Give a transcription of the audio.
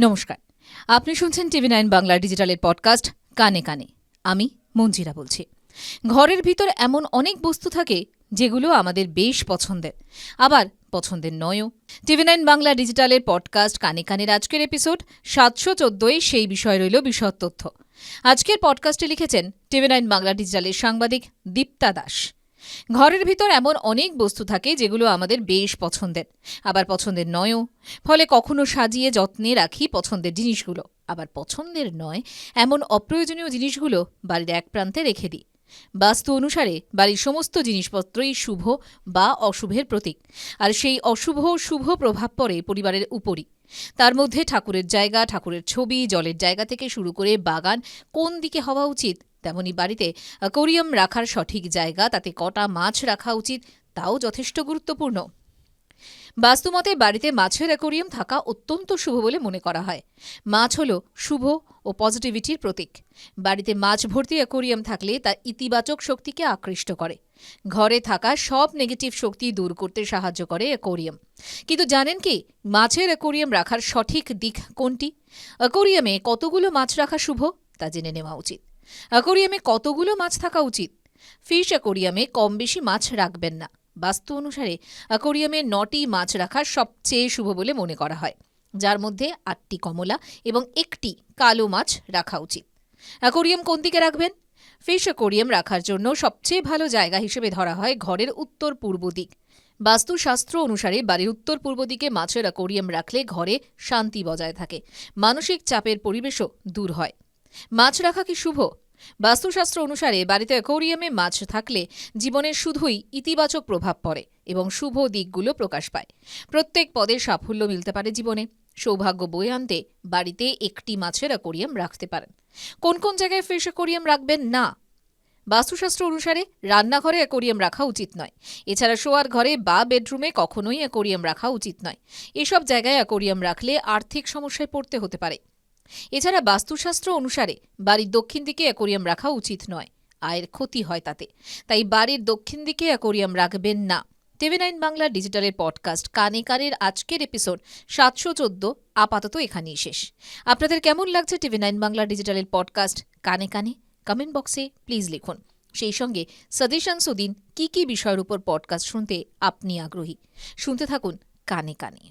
নমস্কার। আপনি শুনছেন টিভি নাইন বাংলা ডিজিটালের পডকাস্ট কানে কানে। আমি মঞ্জিরা বলছি। ঘরের ভিতর এমন অনেক বস্তু থাকে যেগুলো আমাদের বেশ পছন্দের। আবার পছন্দের নয়ও। টিভি নাইন বাংলা ডিজিটালের পডকাস্ট কানে কানের আজকের এপিসোড সাতশো চোদ্দোয় সেই বিষয় রইল বিশদ তথ্য। আজকের পডকাস্টে লিখেছেন টিভি নাইন বাংলা ডিজিটালের সাংবাদিক দীপ্তা দাস। ঘরের ভিতর এমন অনেক বস্তু থাকে যেগুলো আমাদের বেশ পছন্দের। আবার পছন্দের নয়ও। ফলে কখনো সাজিয়ে যত্নে রাখি পছন্দের জিনিসগুলো। আবার পছন্দের নয়, এমন অপ্রয়োজনীয় জিনিসগুলো বাড়ির এক প্রান্তে রেখে দিই। বাস্তু অনুসারে বাড়ির সমস্ত জিনিসপত্রই শুভ বা অশুভের প্রতীক। আর সেই অশুভ, শুভ প্রভাব পড়ে পরিবারের উপরই। তার মধ্যে ঠাকুরের জায়গা, ঠাকুরের ছবি, জলের জায়গা থেকে শুরু করে বাগান কোন দিকে হওয়া উচিত তেমনি বাড়িতে অ্যাকোরিয়াম রাখার সঠিক জায়গা, তাতে কটা মাছ রাখা উচিত, তাও যথেষ্ট গুরুত্বপূর্ণ। বাস্তুমতে বাড়িতে মাছের অ্যাকোরিয়াম থাকা অত্যন্ত শুভ বলে মনে করা হয়। মাছ হল শুভ ও পজিটিভিটির প্রতীক। বাড়িতে মাছ ভর্তি অ্যাকোরিয়াম থাকলে তা ইতিবাচক শক্তিকে আকৃষ্ট করে। ঘরে থাকা সব নেগেটিভ শক্তি দূর করতে সাহায্য করে অ্যাকোরিয়াম। কিন্তু জানেন কি, মাছের অ্যাকোরিয়াম রাখার সঠিক দিক কোনটি? অ্যাকোরিয়ামে কতগুলো মাছ রাখা শুভ, তা জেনে নেওয়া উচিত। অ্যাকোরিয়ামে কতগুলো মাছ থাকা উচিত? ফিশ অ্যাকোরিয়ামে কম বেশি মাছ রাখবেন না। বাস্তু অনুসারে অ্যাকোরিয়ামে নটি মাছ রাখা সবচেয়ে শুভ বলে মনে করা হয়। যার মধ্যে আটটি কমলা এবং একটি কালো মাছ রাখা উচিত। অ্যাকোরিয়াম কোন দিকে রাখবেন? ফিশ অ্যাকোরিয়াম রাখার জন্য সবচেয়ে ভালো জায়গা হিসেবে ধরা হয় ঘরের উত্তর পূর্ব দিক। বাস্তুশাস্ত্র অনুসারে বাড়ির উত্তর পূর্ব দিকে মাছের অ্যাকোরিয়াম রাখলে ঘরে শান্তি বজায় থাকে। মানসিক চাপের পরিবেশও দূর হয়। মাছ রাখা কি শুভ? বাস্তুশাস্ত্র অনুসারে বাড়িতে অ্যাকোরিয়ামে মাছ থাকলে জীবনের শুধুই ইতিবাচক প্রভাব পড়ে এবং শুভ দিকগুলো প্রকাশ পায়। প্রত্যেক পদে সাফল্য মিলতে পারে জীবনে। সৌভাগ্য বয়ে আনতে বাড়িতে একটি মাছের অ্যাকোরিয়াম রাখতে পারেন। কোন কোন জায়গায় ফিশ অ্যাকোরিয়াম রাখবেন? না। বাস্তুশাস্ত্র অনুসারে রান্নাঘরে অ্যাকোরিয়াম রাখা উচিত নয়। এছাড়া শোয়ার ঘরে বা বেডরুমে কখনোই অ্যাকোরিয়াম রাখা উচিত নয়। এসব জায়গায় অ্যাকোরিয়াম রাখলে আর্থিক সমস্যায় পড়তে হতে পারে। এছাড়া বাস্তুশাস্ত্র অনুসারে বাড়ির দক্ষিণ দিকে অ্যাকোরিয়াম রাখা উচিত নয়, আয়ের ক্ষতি হয় তাতে। তাই বাড়ির দক্ষিণ দিকে অ্যাকোরিয়াম রাখবেন না। টিভি নাইন বাংলা ডিজিটালের পডকাস্ট কানে কানের আজকের এপিসোড সাতশো চোদ্দ, আপাতত এখানেই শেষ। আপনাদের কেমন লাগছে টিভি নাইন বাংলা ডিজিটালের পডকাস্ট কানে কানে? কমেন্ট বক্সে প্লিজ লিখুন। সেই সঙ্গে সাজেশনসও সুদিন কী কী বিষয়ের উপর পডকাস্ট শুনতে আপনি আগ্রহী? শুনতে থাকুন কানে কানে।